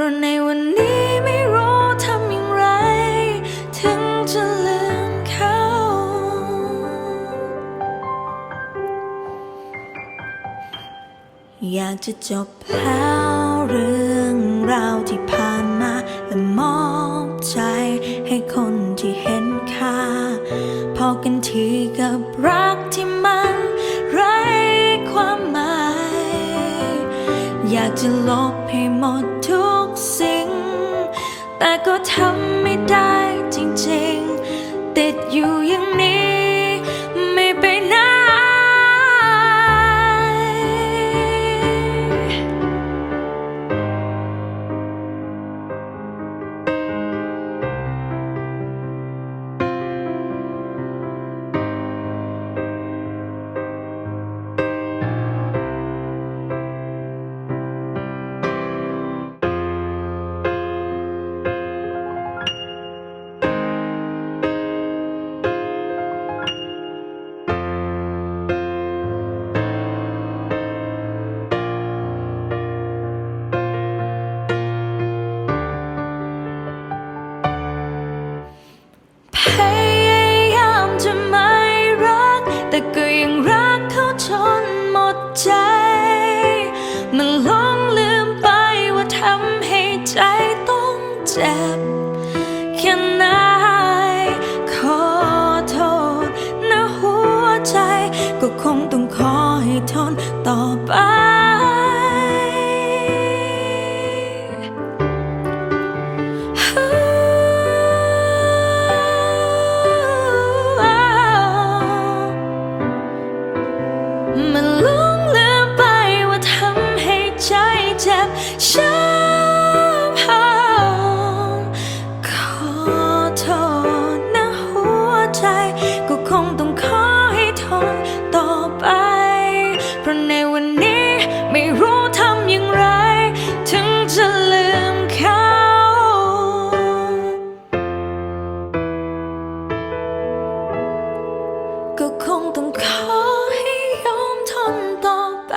พราะในวันนี้ไม่รู้ทำอย่างไร ถึงจะลืมเขา อยากจะจบแล้วเรื่องราวที่ผ่านมา และมอบใจให้คนที่เห็นค่า พอกันทีกับรักที่มันไร้ความหมาย อยากจะลบให้หมดทุก สิ่งแต่ก็ทำไม่ได้ จ็บแค่ไหนขอโทษนะหัวใจ ก็คงต้องขอให้ทน ก็คงต้องขอให้ยอมทนต่อไป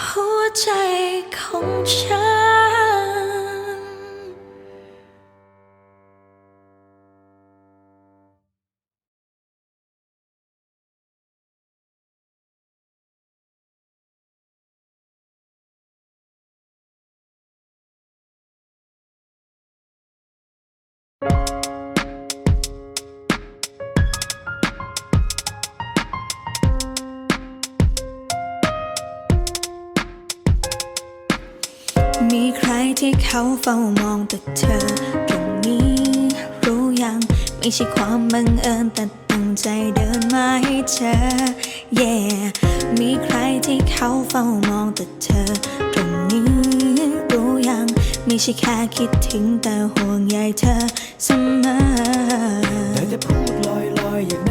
หัวใจของฉัน มีใครที่เขาเฝ้ามองแต่เธอ ตรงนี้รู้ยัง ไม่ใช่ความบังเอิญแต่ตั้งใจเดินมาให้เจอ yeah มีใครที่เขาเฝ้ามองแต่เธอ ตรงนี้รู้ยัง ไม่ใช่แค่คิดถึงแต่ห่วงใยเธอเสมอแต่จะพูดลอยๆอย่าง